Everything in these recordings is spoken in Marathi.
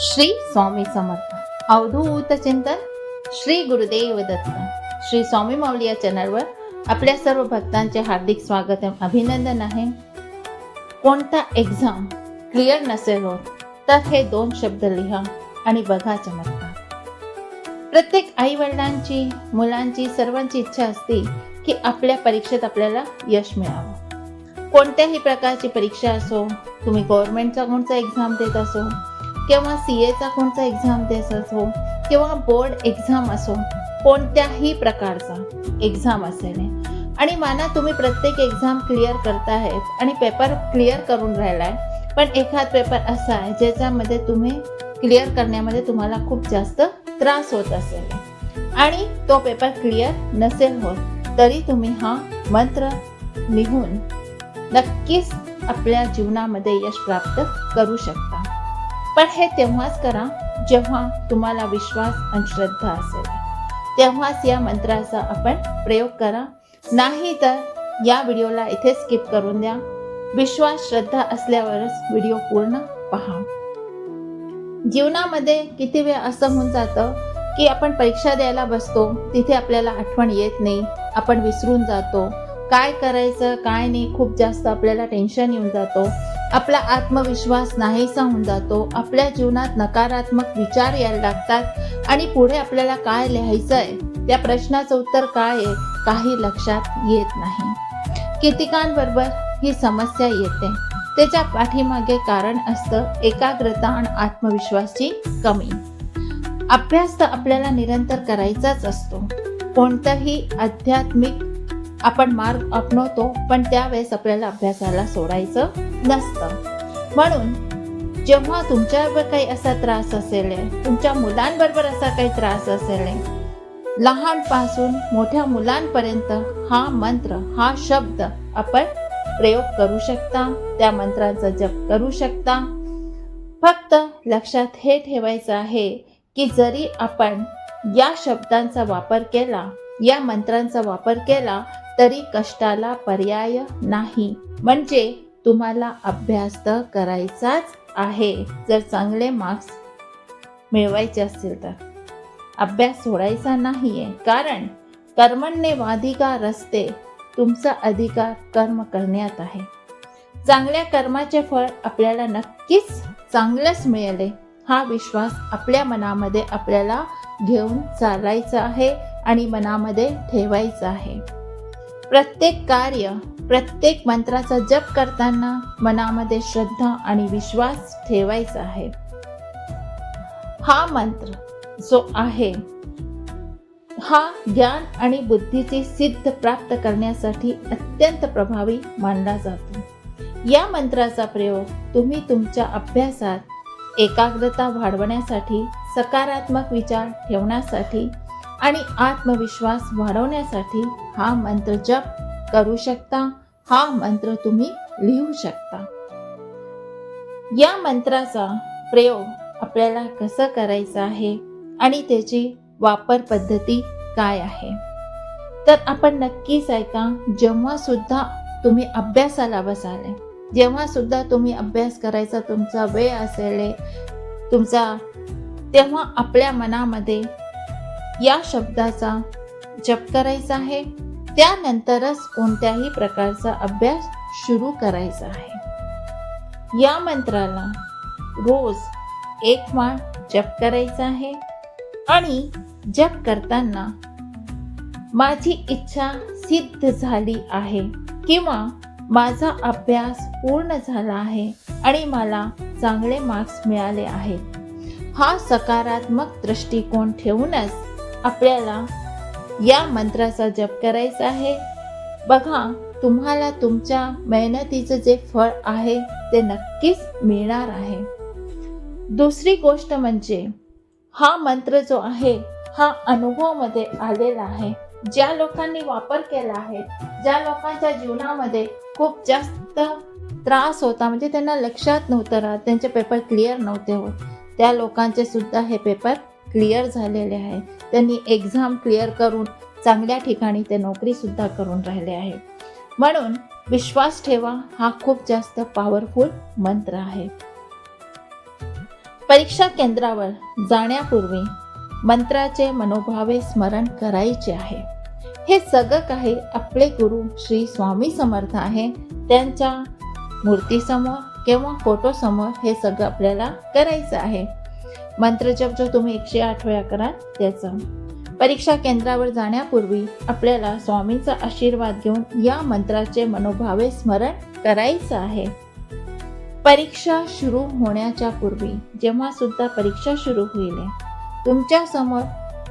श्री स्वामी समर्थ अवधूत चिंतन श्री गुरुदेव दत्त श्री स्वामी माऊली या चॅनलवर आपल्या सर्व भक्तांचे हार्दिक स्वागत अभिनंदन आहे कोणता एक्झाम क्लिअर नसेल होत तर हे दोन शब्द लिहा आणि बघा चमत्कार प्रत्येक आई वडिलांची मुलांची सर्वांची इच्छा असते की आपल्या परीक्षेत आपल्याला यश मिळावं कोणत्याही प्रकारची परीक्षा असो तुम्ही गव्हर्नमेंटचा कोणता एक्झाम देत असो किंवा सी एचा कोणता एक्झाम देत असो किंवा बोर्ड एक्झाम असो कोणत्याही प्रकारचा एक्झाम असेल आणि माना तुम्ही प्रत्येक एक्झाम क्लिअर करतायत आणि पेपर क्लिअर करून राहिलाय पण एखाद पेपर असा आहे ज्याच्यामध्ये तुम्ही क्लिअर करण्यामध्ये तुम्हाला खूप जास्त त्रास होत असेल. आणि तो पेपर क्लिअर नसेल होत तरी तुम्ही हा मंत्र लिहून नक्कीच आपल्या जीवनामध्ये यश प्राप्त करू शकता. पण हे तेव्हाच करा जेव्हा तुम्हाला विश्वास आणि श्रद्धा असेल. तेव्हाच या मंत्राचा आपण प्रयोग करा. नाही तर या व्हिडिओला इथे स्किप करून द्या. विश्वास श्रद्धा असल्यावरच व्हिडिओ पूर्ण पहा. जीवनामध्ये किती वेळ असं होऊन जातं की आपण परीक्षा द्यायला बसतो तिथे आपल्याला आठवण येत नाही आपण विसरून जातो. काय करायचं काय नाही खूप जास्त आपल्याला टेन्शन येऊन जातो. आपला आत्मविश्वास नाहीसा होऊन जातो. आपल्या जीवनात नकारात्मक विचार यायला लागतात. आणि पुढे आपल्याला काय लिहायचं आहे त्या प्रश्नाचं उत्तर काय आहे? काही लक्षात येत नाही. कितिकांबरोबर ही समस्या येते. त्याच्या पाठीमागे कारण असतं एकाग्रता आणि आत्मविश्वासची कमी. अभ्यास तर आपल्याला निरंतर करायचाच असतो. कोणताही आध्यात्मिक आपण मार्ग अपनवतो पण त्यावेळेस आपल्याला अभ्यासाला सोडायचं नसतं. म्हणून जेव्हा तुमच्यावर काही असा त्रास असेल तुमच्या मुलांबरोबर असा काही त्रास असेल लहानपासून मोठ्या मुलांपर्यंत हा मंत्र हा शब्द आपण प्रयोग करू शकता त्या मंत्राचा जप करू शकता. फक्त लक्षात हे ठेवायचं आहे की जरी आपण या शब्दांचा वापर केला या मंत्रांचा वापर केला तरी कष्टाला पर्याय नाही. म्हणजे तुम्हाला अभ्यास तर करायचाच आहे जर चांगले मार्क्स मिळवायचे असतील तर. अभ्यास सोडायचा नाही आहे कारण कर्मण्य वाधिका रस्ते तुमचा अधिकार कर्म करण्यात आहे. चांगल्या कर्माचे फळ आपल्याला नक्कीच चांगलंच मिळेल. हा विश्वास आपल्या मनामध्ये आपल्याला घेऊन चालायचा आहे. आणि मनामध्ये ठेवायचा आहे. प्रत्येक कार्य प्रत्येक मंत्राचा जप करताना मनामध्ये श्रद्धा आणि विश्वास ठेवायचा आहे. हा मंत्र जो आहे हा ज्ञान आणि बुद्धीची सिद्ध प्राप्त करण्यासाठी अत्यंत प्रभावी मानला जातो. या मंत्राचा प्रयोग तुम्ही तुमच्या अभ्यासात एकाग्रता वाढवण्यासाठी सकारात्मक विचार ठेवण्यासाठी आणि आत्मविश्वास वाढवण्यासाठी हा मंत्र जप करू शकता. हा मंत्र तुम्ही लिहू शकता. या मंत्राचा प्रयोग आपल्याला कसं करायचा आहे आणि त्याची वापर पद्धती काय आहे? तर आपण नक्कीच ऐका जेव्हा सुद्धा तुम्ही अभ्यासाला बसाले जेव्हा सुद्धा तुम्ही अभ्यास करायचा तुमचा वेळ असेल तुमचा तेव्हा आपल्या मनामध्ये या शब्दाचा जप करायचा आहे. त्यानंतरच कोणत्याही प्रकारचा अभ्यास सुरू करायचा आहे. या मंत्राला रोज एक माळ जप करायचा आहे. आणि जप करताना माझी इच्छा सिद्ध झाली आहे किंवा माझा अभ्यास पूर्ण झाला आहे आणि मला चांगले मार्क्स मिळाले आहेत. हा सकारात्मक दृष्टिकोन ठेवूनच आपल्याला या मंत्राचा जप करायचा आहे. बघा तुम्हाला तुमच्या मेहनतीचं जे फळ आहे ते नक्कीच मिळणार आहे. दुसरी गोष्ट म्हणजे हा मंत्र जो आहे हा अनुभवामध्ये आलेला आहे. ज्या लोकांनी वापर केला आहे ज्या लोकांच्या जीवनामध्ये खूप जास्त त्रास होता म्हणजे त्यांना लक्षात नव्हतं राहत त्यांचे पेपर क्लिअर नव्हते होत त्या लोकांचे सुद्धा हे पेपर क्लिअर झालेले आहे त्यांनी एक्झाम क्लिअर करून चांगल्या ठिकाणी ते नोकरीसुद्धा करून राहिले आहे म्हणून विश्वास ठेवा हा खूप जास्त पॉवरफुल मंत्र आहे. परीक्षा केंद्रावर जाण्यापूर्वी मंत्राचे मनोभावे स्मरण करायचे आहे. हे सगळं काही आपले गुरु श्री स्वामी समर्थ आहे. त्यांच्या मूर्तीसमोर किंवा फोटोसमोर हे सगळं आपल्याला करायचं आहे. मंत्रजप जो तुम्ही एकशे आठ वेळा कराल त्याचा. परीक्षा केंद्रावर जाण्यापूर्वी आपल्याला स्वामींचा आशीर्वाद घेऊन या मंत्राचे मनोभावे स्मरण करायचं आहे. परीक्षा सुरू होण्याच्या पूर्वी जेव्हा सुद्धा परीक्षा सुरू होईल तुमच्यासमोर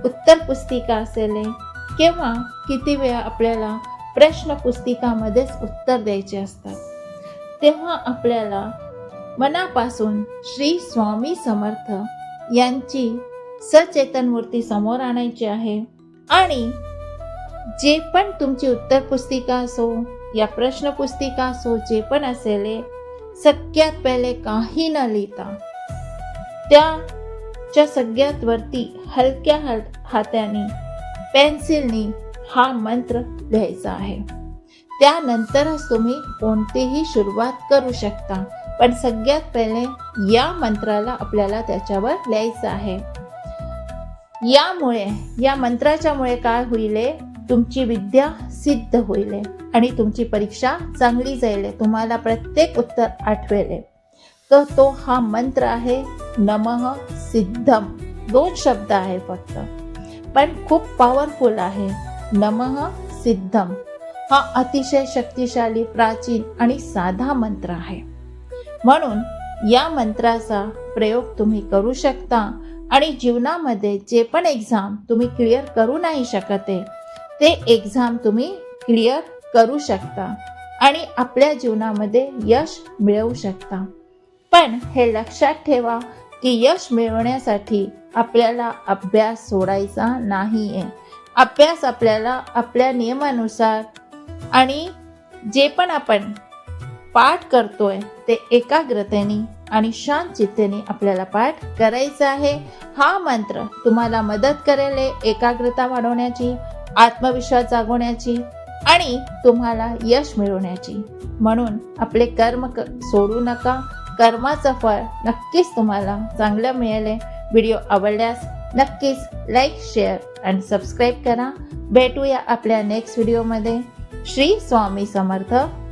उत्तर पुस्तिका असेल किंवा किती वेळा आपल्याला प्रश्न पुस्तिकामध्येच उत्तर द्यायचे असतात तेव्हा आपल्याला मनापासून श्री स्वामी समर्थ यांची सचेतन मूर्ती समोर आणायची आहे. आणि जे पण तुमची उत्तर पुस्तिका असो या प्रश्न पुस्तिका असो जे पण असेल सगळ्यात पहिले काही न लिहिता त्याच्या सगळ्यात वरती हलक्या हल हाताने पेन्सिलनी हा मंत्र लिहायचा आहे. त्यानंतरच तुम्ही कोणतीही सुरुवात करू शकता. पण सगळ्यात पहिले या मंत्राला आपल्याला त्याच्यावर लिहायचं आहे. यामुळे या मंत्राच्यामुळे काय होईल? तुमची विद्या सिद्ध होईल आणि तुमची परीक्षा चांगली जाईल. तुम्हाला प्रत्येक उत्तर आठवेल. तर तो हा मंत्र आहे नमः सिद्धम दोन शब्द आहे फक्त. पण खूप पॉवरफुल आहे. नमः सिद्धम हा अतिशय शक्तिशाली प्राचीन आणि साधा मंत्र आहे. म्हणून या मंत्राचा प्रयोग तुम्ही करू शकता आणि जीवनामध्ये जे पण एक्झाम तुम्ही क्लिअर करू नाही शकत आहे ते एक्झाम तुम्ही क्लिअर करू शकता आणि आपल्या जीवनामध्ये यश मिळवू शकता. पण हे लक्षात ठेवा की यश मिळवण्यासाठी आपल्याला अभ्यास सोडायचा नाही आहे अभ्यास आपल्याला आपल्या नियमानुसार आणि जे पण आपण पाठ करतोय ते एकाग्रतेने आणि शांत चित्तेने आपल्याला पाठ करायचा आहे. हा मंत्र तुम्हाला मदत करेल एकाग्रता वाढवण्याची आत्मविश्वास जागवण्याची आणि तुम्हाला यश मिळवण्याची. म्हणून आपले कर्म क सोडू नका. कर्माचं फळ नक्कीच तुम्हाला चांगलं मिळेल व्हिडिओ आवडल्यास नक्कीच लाईक शेअर आणि सबस्क्राईब करा. भेटूया आपल्या नेक्स्ट व्हिडिओमध्ये. श्री स्वामी समर्थ.